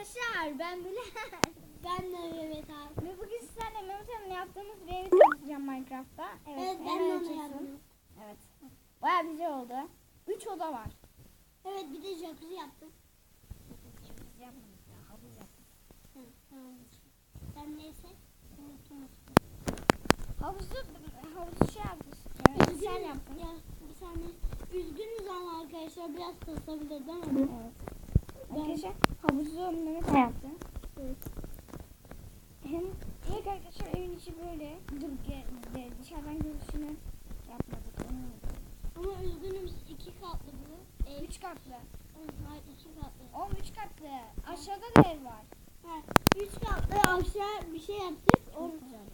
arkadaşlar ben bile Ben de evet abi. ve bugün sizlerle Mehmet Hanım'la yaptığımız bir evi tanıtacağım Minecraft'ta. Evet, Evet, ben de onu yaptım. Evet. Baya güzel oldu. Üç oda var. Evet bir de jacuzzi yaptım. Biz yapmadık ya, havuz yaptık. Hı, tamam. Ben neyse. unuttum. Havuzu, havuzu şey yaptık. Evet, sen Üzgünüm. yaptın. Ya bir saniye. Üzgünüz ama arkadaşlar biraz kasabilir değil mi? Evet. Arkadaşlar havuzu Han yaptı. Evet. Hem ilk arkadaşlar evin içi böyle. Dışarıdan görüşünü yapmadık. Ama üzgünüm iki katlı bu. Ev. Üç katlı. Hayır iki katlı. Oğlum üç katlı. Aşağıda da ev var. Ha, üç katlı aşağı bir şey yaptık. O,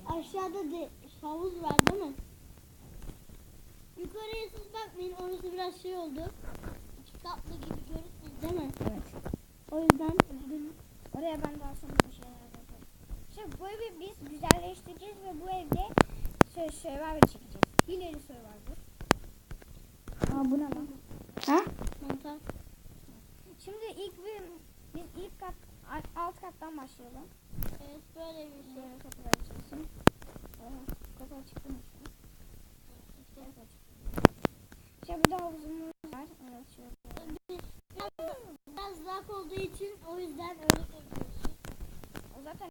aşağıda de havuz var değil mi? Yukarıya siz bakmayın orası biraz şey oldu. İki katlı gibi görünmüyor değil mi? Evet. O yüzden üzgünüm. Ben daha sonra bir şeyler yaparım. Şimdi bu evi biz güzelleştireceğiz ve bu evde şöyle survivor çekeceğiz. Hileli survivor. Aa bu ne lan? Ha? Mantar. Şimdi ilk bir biz ilk kat alt kattan başlayalım. Evet böyle bir şey. Şöyle kapılar açılsın. Aa, kapı açıktı mı? şu an? İşte kapı açık. Şimdi burada havuzumuz var. Evet şöyle. Biraz, biraz dark olduğu için o yüzden öyle yapıyoruz. O zaten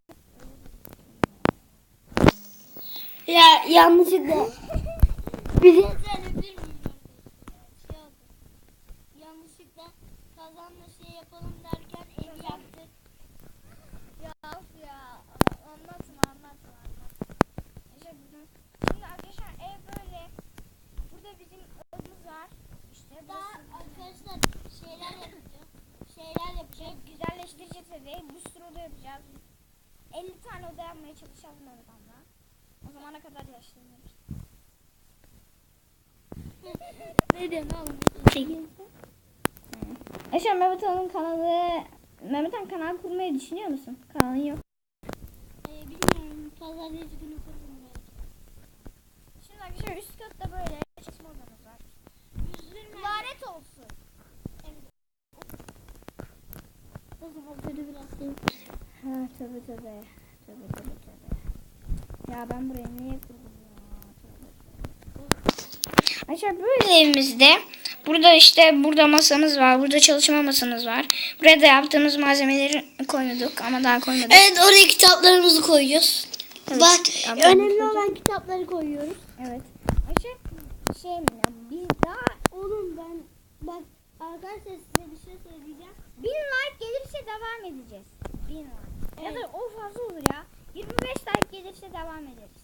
Ya yanlışlıkla. Bir şey söyleyebilir miyim? Şey oldu. Yanlışlıkla kazanma şey yapalım derken evi yaktık. Ya of ya. Anlatma anlatma anlatma. İşte bunu. Şimdi arkadaşlar ev böyle. Burada bizim odamız var. İşte Daha arkadaşlar şeyler yapacağız. Şeyler şey yapacağız. güzelleştireceğiz evi. Bir sürü oda yapacağız. 50 tane oda yapmaya çalışacağız Mehmet Han'la. O zamana kadar yaşlanırız. Ne diyorsun oğlum? Eşen Mehmet Han'ın kanalı Mehmet Han kanal kurmayı düşünüyor musun? Kanalın yok. Ee, bilmiyorum. Pazartesi günü kururum belki. Şimdi arkadaşlar üst katta böyle çalışma odamız var. Üzülme. Lanet olsun. O zaman böyle biraz şey. Ha tabi tabi. Tabi tabi tabi. Ya ben buraya niye kurdum ya? Arkadaşlar böyle evimizde. Burada işte burada masamız var. Burada çalışma masamız var. Buraya da yaptığımız malzemeleri koyduk ama daha koymadık. Evet oraya kitaplarımızı koyuyoruz. Evet, Bak önemli koyacağız. olan kitapları koyuyoruz. Evet. Arkadaşlar şey mi ya biz daha Oğlum ben bak arkadaşlar size bir şey söyleyeceğim. 1000 like gelirse devam edeceğiz. 1000 like. Ya da Evet. o fazla olur ya. 25 like gelirse devam ederiz.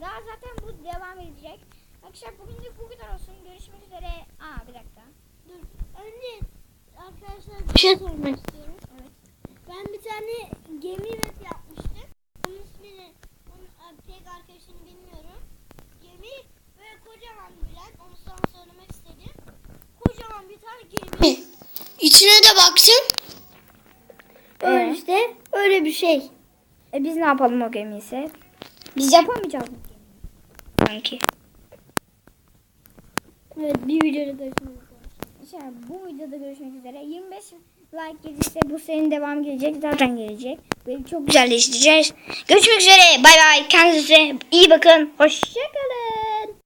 Daha zaten bu devam edecek. Arkadaşlar bugünlük bu kadar olsun. Görüşmek üzere. Aa bir dakika. Dur. Önce arkadaşlar bir şey sormak istiyorum. Evet. Ben bir tane gemi web yapmıştım. Onun ismini onun e, pek arkadaşını bilmiyorum. Gemi böyle kocaman bilen onu sana söylemek istedim. Kocaman bir tane gemi. İçine de baksın. Öyle Öyle işte öyle bir şey. E biz ne yapalım o gemiyi ise? Biz yapamayacağız gemiyi. Sanki. Evet bir videoda görüşmek üzere. İşte bu videoda görüşmek üzere. 25 like gelirse bu senin devam gelecek. Zaten gelecek. Böyle çok güzelleştireceğiz. Görüşmek üzere. Bay bay. Kendinize iyi bakın. Hoşçakalın.